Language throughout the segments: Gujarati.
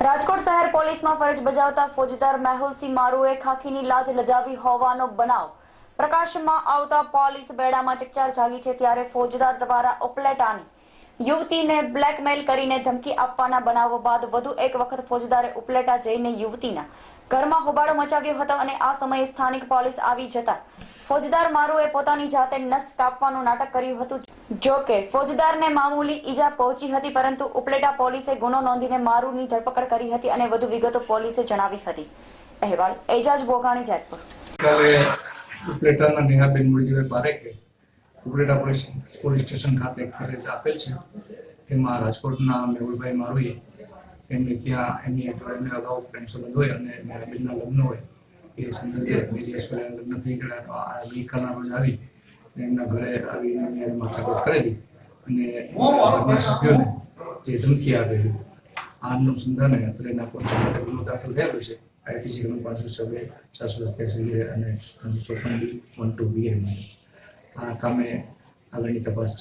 રાજકોટ શહેર પોલીસમાં ફરજ બજાવતા ફોજદાર મેહુલસિંહ મારુએ ખાખીની લાજ લજાવી હોવાનો બનાવ. પ્રકાશમાં આવતા પોલીસ બેડામાં ચકચાર જાગી છે ત્યારે ફોજદાર દ્વારા ઉપલેટાની યુવતીને બ્લેકમેલ કરીને ધમકી આપવાના બનાવો બાદ વધુ એક વખત ફોજદારે ઉપલેટા જઈને યુવતીના ઘરમાં હોબાળો મચાવ્યો હતો અને આ સમયે સ્થાનિક પોલીસ આવી જતા ફોજદાર મારુએ પોતાની જાતે નસ કાપવાનું નાટક કર્યું હતું. જો કે ફોજદારને મામૂલી ઈજા પહોંચી હતી, પરંતુ ઉપલેટા પોલીસે ગુનો નોંધીને મારુની ધરપકડ કરી હતી અને વધુ વિગતો પોલીસે જણાવી હતી. અહેવાલ એજાજ બોગાણી જેતપુર ઉપલેટાના નેહાબેન મુરજીભાઈ પારેખે ઉપલેટા પોલીસ પોલીસ સ્ટેશન ખાતે ફરિયાદ આપેલ છે. તેમાં રાજકોટના મેહુલભાઈ મારુએ એમને ત્યાં એમની જોડે અગાઉ પ્રેમ સંબંધ હોય અને નેહાબેનના લગ્ન હોય તો આ રોજ આવી એમના ઘરે આવીને માથાકૂટ કરેલી. અને જે ધમકી આપેલી આ અનુસંધાને પોલીસ ગુનો દાખલ થયેલો છે. આઈપીસી ક્રમાંક પાંચસો સત્યાવીસ અને વન ટુ બી એમ. આ કામે આગળની તપાસ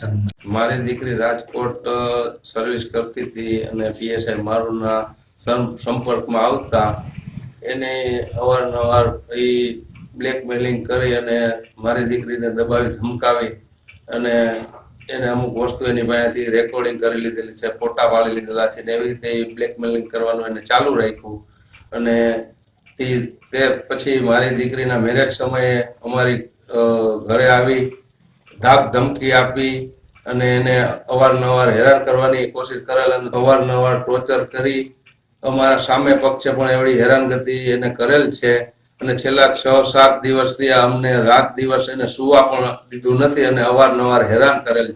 મારી દીકરી રાજકોટ સર્વિસ કરતી હતી અને પીએસઆઈ મારુના સંપર્કમાં આવતા એને અવારનવાર એ બ્લેકમેલિંગ કરી અને મારી દીકરીને દબાવી, ધમકાવી અને એને અમુક વસ્તુ એની પાસેથી રેકોર્ડિંગ કરી લીધેલી છે, ફોટા પાડી લીધેલા છે ને એવી રીતે એ બ્લેકમેલિંગ કરવાનું એને ચાલુ રાખ્યું. અને તે તે પછી મારી દીકરીના મેરેજ સમયે અમારી ઘરે આવી, ધાક ધમકી આપી અને એને અવારનવાર હેરાન કરવાની કોશિશ કરેલ અને અવારનવાર ટોર્ચર કરી અમારા સામે પક્ષે પણ એવડી હેરાનગતિ એને કરેલ છે. અને છેલ્લા છ, સાત દિવસથી અમને રાત દિવસ એને સુવા પણ દીધું નથી અને અવારનવાર હેરાન કરેલ